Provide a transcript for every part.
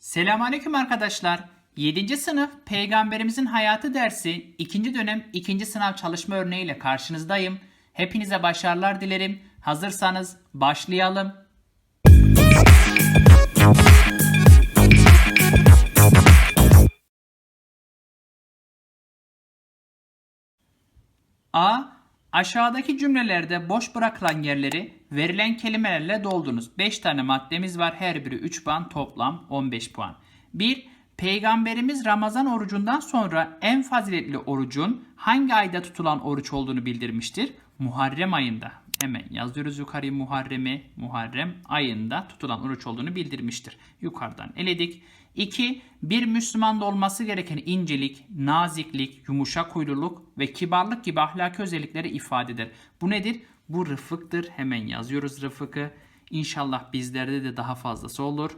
Selamünaleyküm arkadaşlar. 7. sınıf Peygamberimizin Hayatı dersi 2. dönem 2. sınav çalışma örneğiyle karşınızdayım. Hepinize başarılar dilerim. Hazırsanız başlayalım. A. Aşağıdaki cümlelerde boş bırakılan yerleri verilen kelimelerle doldurunuz. 5 tane maddemiz var. Her biri 3 puan toplam 15 puan. 1. Peygamberimiz Ramazan orucundan sonra en faziletli orucun hangi ayda tutulan oruç olduğunu bildirmiştir? Muharrem ayında. Hemen yazıyoruz yukarıya Muharrem'i. Muharrem ayında tutulan oruç olduğunu bildirmiştir. Yukarıdan eledik. 2. Bir Müslümanda olması gereken incelik, naziklik, yumuşak huyluluk ve kibarlık gibi ahlaki özellikleri ifade eder. Bu nedir? Bu rıfıktır. Hemen yazıyoruz rıfıkı. İnşallah bizlerde de daha fazlası olur.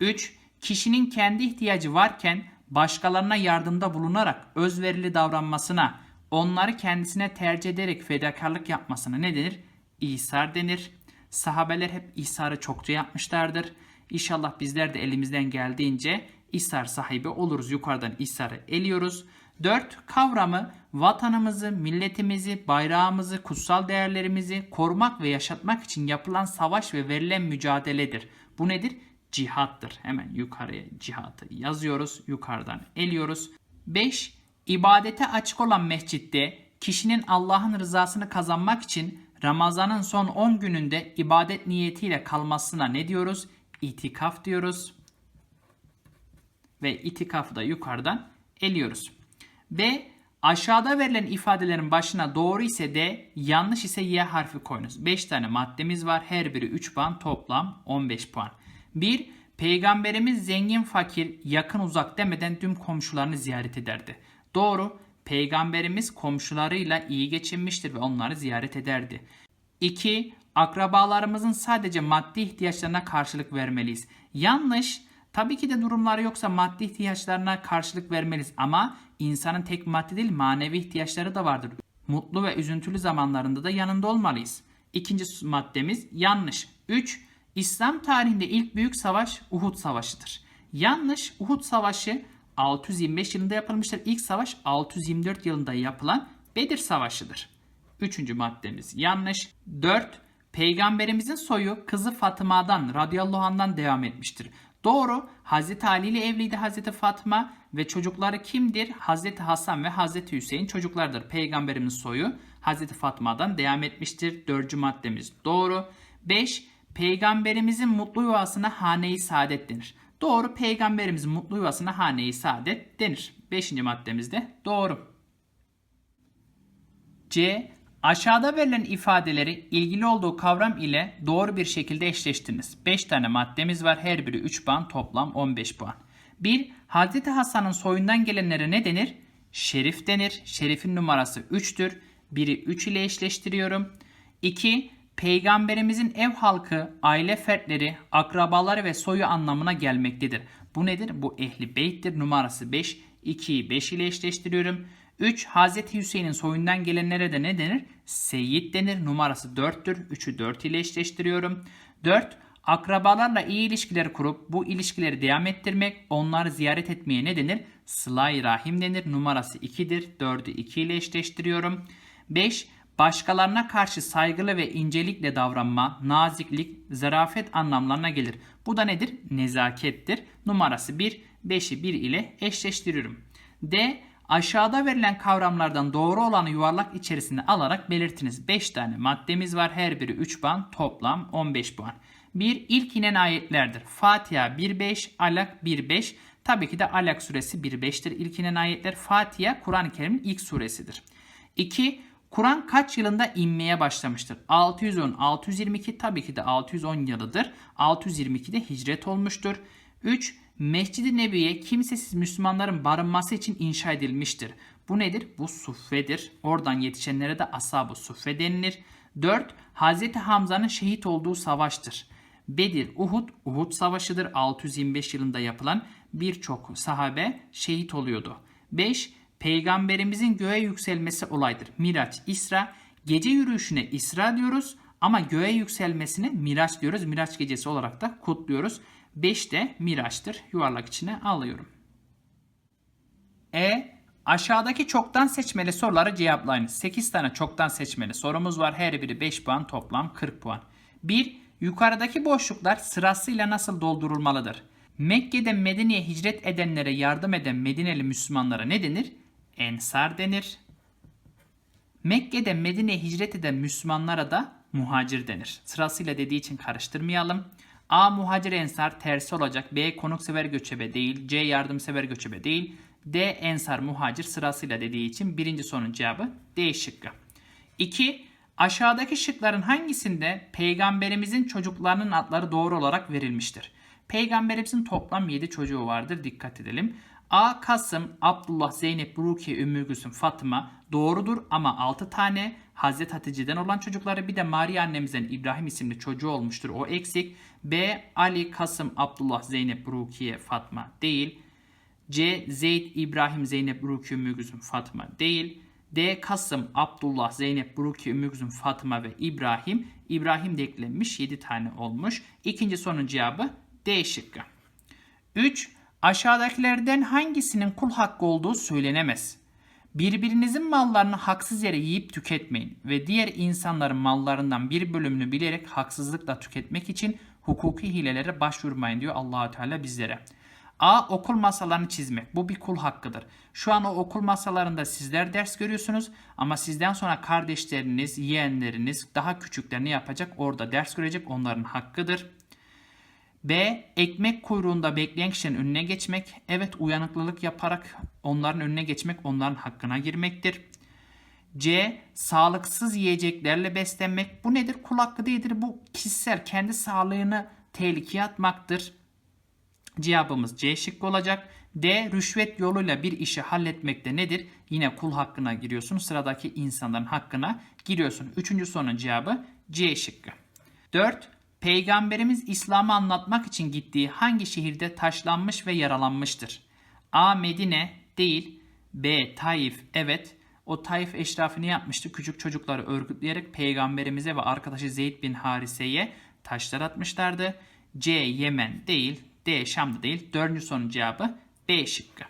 3. Kişinin kendi ihtiyacı varken başkalarına yardımda bulunarak özverili davranmasına, onları kendisine tercih ederek fedakarlık yapmasına ne denir? İsar denir. Sahabeler hep İsar'ı çokça yapmışlardır. İnşallah bizler de elimizden geldiğince İsar sahibi oluruz. Yukarıdan İsar'ı eliyoruz. 4. Kavramı vatanımızı, milletimizi, bayrağımızı, kutsal değerlerimizi korumak ve yaşatmak için yapılan savaş ve verilen mücadeledir. Bu nedir? Cihattır. Hemen yukarıya cihatı yazıyoruz. Yukarıdan eliyoruz. 5. İbadete açık olan mescitte kişinin Allah'ın rızasını kazanmak için Ramazan'ın son 10 gününde ibadet niyetiyle kalmasına ne diyoruz? İtikaf diyoruz. Ve itikafı da yukarıdan eliyoruz. B. Aşağıda verilen ifadelerin başına doğru ise D, yanlış ise Y harfi koyunuz. 5 tane maddemiz var. Her biri 3 puan, toplam 15 puan. 1. Peygamberimiz zengin fakir, yakın uzak demeden tüm komşularını ziyaret ederdi. Doğru. Peygamberimiz komşularıyla iyi geçinmiştir ve onları ziyaret ederdi. 2. Akrabalarımızın sadece maddi ihtiyaçlarına karşılık vermeliyiz. Yanlış. Tabii ki de durumları yoksa maddi ihtiyaçlarına karşılık vermeliyiz ama insanın tek maddi değil manevi ihtiyaçları da vardır. Mutlu ve üzüntülü zamanlarında da yanında olmalıyız. İkinci maddemiz yanlış. 3. İslam tarihinde ilk büyük savaş Uhud Savaşı'dır. Yanlış. Uhud Savaşı 625 yılında yapılmıştır. İlk savaş 624 yılında yapılan Bedir Savaşı'dır. Üçüncü maddemiz yanlış. 4. Peygamberimizin soyu kızı Fatıma'dan radıyallahu anh'dan devam etmiştir. Doğru. Hazreti Ali ile evliydi Hazreti Fatma ve çocukları kimdir? Hazreti Hasan ve Hazreti Hüseyin çocuklardır. Peygamberimiz soyu Hazreti Fatma'dan devam etmiştir. Dördüncü maddemiz doğru. 5. Peygamberimizin mutlu yuvasına hane-i saadet denir. Doğru. Peygamberimizin mutlu yuvasına hane-i saadet denir. Beşinci maddemiz de doğru. C. Aşağıda verilen ifadeleri ilgili olduğu kavram ile doğru bir şekilde eşleştiriniz. 5 tane maddemiz var. Her biri 3 puan toplam 15 puan. 1. Hazreti Hasan'ın soyundan gelenlere ne denir? Şerif denir. Şerifin numarası 3'tür. Biri 3 ile eşleştiriyorum. 2. Peygamberimizin ev halkı, aile fertleri, akrabaları ve soyu anlamına gelmektedir. Bu nedir? Bu ehli beyttir. Numarası 5. 2'yi 5 ile eşleştiriyorum. 3. Hz. Hüseyin'in soyundan gelenlere de ne denir? Seyyid denir. Numarası 4'tür. 3'ü 4 ile eşleştiriyorum. 4. Akrabalarla iyi ilişkiler kurup bu ilişkileri devam ettirmek, onları ziyaret etmeye ne denir? Sıla-i Rahim denir. Numarası 2'dir. 4'ü 2 ile eşleştiriyorum. 5. Başkalarına karşı saygılı ve incelikle davranma, naziklik, zarafet anlamlarına gelir. Bu da nedir? Nezakettir. Numarası 1. 5'i 1 ile eşleştiriyorum. D. Aşağıda verilen kavramlardan doğru olanı yuvarlak içerisine alarak belirtiniz. 5 tane maddemiz var. Her biri 3 puan. Toplam 15 puan. 1. İlk inen ayetlerdir. Fatiha 1.5, Alak 1.5. Tabii ki de Alak suresi 1.5'tir. İlk inen ayetler Fatiha Kur'an-ı Kerim'in ilk suresidir. 2. Kur'an kaç yılında inmeye başlamıştır? 610, 622 tabii ki de 610 yılıdır. 622'de hicret olmuştur. 3. Mescid-i Nebiye kimsesiz Müslümanların barınması için inşa edilmiştir. Bu nedir? Bu suffedir. Oradan yetişenlere de ashab-ı suffe denilir. 4. Hz. Hamza'nın şehit olduğu savaştır. Bedir, Uhud, Uhud savaşıdır. 625 yılında yapılan birçok sahabe şehit oluyordu. 5. Peygamberimizin göğe yükselmesi olaydır. Miraç, İsra. Gece yürüyüşüne İsra diyoruz ama göğe yükselmesine Miraç diyoruz. Miraç gecesi olarak da kutluyoruz. 5 de Miraç'tır. Yuvarlak içine alıyorum. E. Aşağıdaki çoktan seçmeli soruları cevaplayınız. 8 tane çoktan seçmeli sorumuz var. Her biri 5 puan toplam 40 puan. 1. Yukarıdaki boşluklar sırasıyla nasıl doldurulmalıdır? Mekke'den Medine'ye hicret edenlere yardım eden Medineli Müslümanlara ne denir? Ensar denir. Mekke'den Medine'ye hicret eden Müslümanlara da muhacir denir. Sırasıyla dediği için karıştırmayalım. A. Muhacir ensar tersi olacak. B. Konuksever göçebe değil. C. Yardımsever göçebe değil. D. Ensar muhacir sırasıyla dediği için birinci sorunun cevabı D şıkkı. 2. Aşağıdaki şıkların hangisinde peygamberimizin çocuklarının adları doğru olarak verilmiştir? Peygamberimizin toplam 7 çocuğu vardır. Dikkat edelim. A. Kasım, Abdullah, Zeynep, Rukiye, Ümmü Gülsüm, Fatıma doğrudur ama 6 tane Hazreti Hatice'den olan çocukları bir de Maria annemizden İbrahim isimli çocuğu olmuştur. O eksik. B. Ali, Kasım, Abdullah, Zeynep, Rukiye, Fatma değil. C. Zeyd, İbrahim, Zeynep, Rukiye, Ümmü Fatıma değil. D. Kasım, Abdullah, Zeynep, Rukiye, Ümmü Fatıma ve İbrahim. İbrahim de eklenmiş 7 tane olmuş. İkinci sorunun cevabı D şıkkı. 3. Aşağıdakilerden hangisinin kul hakkı olduğu söylenemez. Birbirinizin mallarını haksız yere yiyip tüketmeyin ve diğer insanların mallarından bir bölümünü bilerek haksızlıkla tüketmek için hukuki hilelere başvurmayın diyor Allahü Teala bizlere. A. Okul masalarını çizmek. Bu bir kul hakkıdır. Şu an o okul masalarında sizler ders görüyorsunuz ama sizden sonra kardeşleriniz, yeğenleriniz, daha küçükler ne yapacak? Orada ders görecek. Onların hakkıdır. B. Ekmek kuyruğunda bekleyen kişinin önüne geçmek. Evet uyanıklılık yaparak onların önüne geçmek onların hakkına girmektir. C. Sağlıksız yiyeceklerle beslenmek. Bu nedir? Kul hakkı değildir. Bu kişisel kendi sağlığını tehlikeye atmaktır. Cevabımız C şıkkı olacak. D. Rüşvet yoluyla bir işi halletmekte nedir? Yine kul hakkına giriyorsun. Sıradaki insanların hakkına giriyorsun. Üçüncü sorunun cevabı C şıkkı. 4. Peygamberimiz İslam'ı anlatmak için gittiği hangi şehirde taşlanmış ve yaralanmıştır? A. Medine değil. B. Taif evet. O Taif eşrafı ne yapmıştı? Küçük çocukları örgütleyerek peygamberimize ve arkadaşı Zeyd bin Harise'ye taşlar atmışlardı. C. Yemen değil. D. Şam'da değil. Dördüncü sorunun cevabı B şıkkı.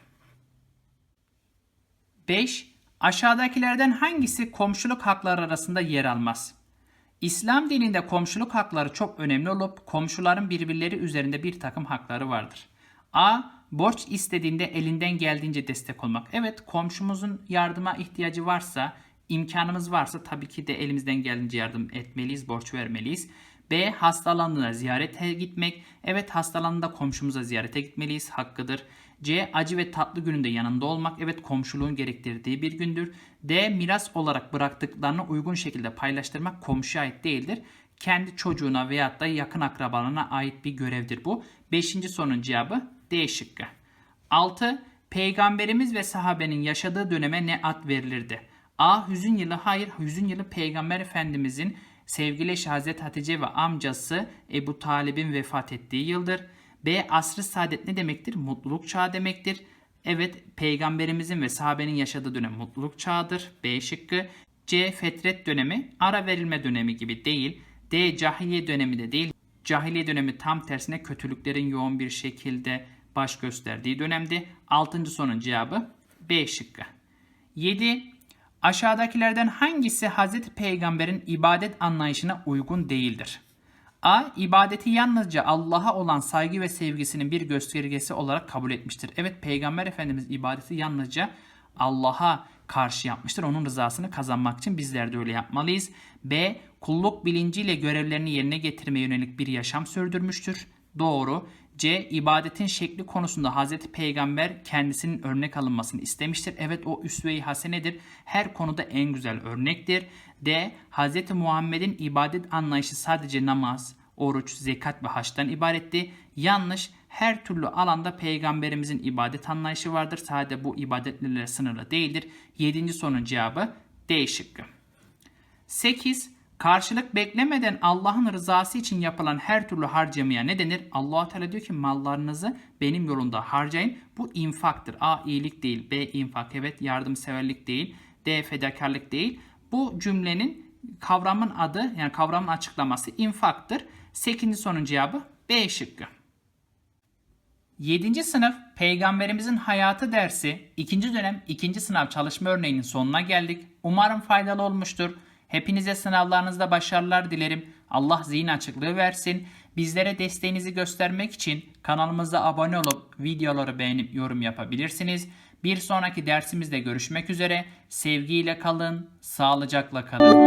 5. Aşağıdakilerden hangisi komşuluk hakları arasında yer almaz? İslam dininde komşuluk hakları çok önemli olup komşuların birbirleri üzerinde bir takım hakları vardır. A. Borç istediğinde elinden geldiğince destek olmak. Evet komşumuzun yardıma ihtiyacı varsa, imkanımız varsa tabii ki de elimizden geldiğince yardım etmeliyiz, borç vermeliyiz. B. Hastalandığında ziyarete gitmek. Evet hastalandığında komşumuza ziyarete gitmeliyiz. Hakkıdır. C. Acı ve tatlı gününde yanında olmak. Evet komşuluğun gerektirdiği bir gündür. D. Miras olarak bıraktıklarını uygun şekilde paylaştırmak komşuya ait değildir. Kendi çocuğuna veyahut da yakın akrabalarına ait bir görevdir bu. Beşinci sorunun cevabı D şıkkı. 6. Peygamberimiz ve sahabenin yaşadığı döneme ne ad verilirdi? A. Hüzün yılı. Hayır. Hüzün yılı Peygamber Efendimizin sevgili eşi Hatice ve amcası Ebu Talib'in vefat ettiği yıldır. B. Asr-ı saadet ne demektir? Mutluluk çağı demektir. Evet peygamberimizin ve sahabenin yaşadığı dönem mutluluk çağıdır. B şıkkı. C. Fetret dönemi ara verilme dönemi gibi değil. D. Cahiliye dönemi de değil. Cahiliye dönemi tam tersine kötülüklerin yoğun bir şekilde baş gösterdiği dönemdi. Altıncı sorunun cevabı B şıkkı. 7. Aşağıdakilerden hangisi Hz. Peygamber'in ibadet anlayışına uygun değildir? A. ibadeti yalnızca Allah'a olan saygı ve sevgisinin bir göstergesi olarak kabul etmiştir. Evet Peygamber Efendimiz ibadeti yalnızca Allah'a karşı yapmıştır. Onun rızasını kazanmak için bizler de öyle yapmalıyız. B. Kulluk bilinciyle görevlerini yerine getirmeye yönelik bir yaşam sürdürmüştür. Doğru. C. ibadetin şekli konusunda Hazreti Peygamber kendisinin örnek alınmasını istemiştir. Evet o üsve-i hasenedir. Her konuda en güzel örnektir. D. Hazreti Muhammed'in ibadet anlayışı sadece namaz, oruç, zekat ve haçtan ibaretti. Yanlış. Her türlü alanda peygamberimizin ibadet anlayışı vardır. Sadece bu ibadetlerle sınırlı değildir. Yedinci sorunun cevabı D şıkkı. 8. Karşılık beklemeden Allah'ın rızası için yapılan her türlü harcamaya ne denir? allah Teala diyor ki mallarınızı benim yolunda harcayın. Bu infaktır. A. iyilik değil. B. infak. Evet yardımseverlik değil. D. Fedakarlık değil. Bu cümlenin kavramın adı yani kavramın açıklaması infaktır. 8. sorunun cevabı B şıkkı. 7. sınıf Peygamberimizin Hayatı dersi 2. dönem 2. sınav çalışma örneğinin sonuna geldik. Umarım faydalı olmuştur. Hepinize sınavlarınızda başarılar dilerim. Allah zihin açıklığı versin. Bizlere desteğinizi göstermek için kanalımıza abone olup videoları beğenip yorum yapabilirsiniz. Bir sonraki dersimizde görüşmek üzere. Sevgiyle kalın, sağlıcakla kalın.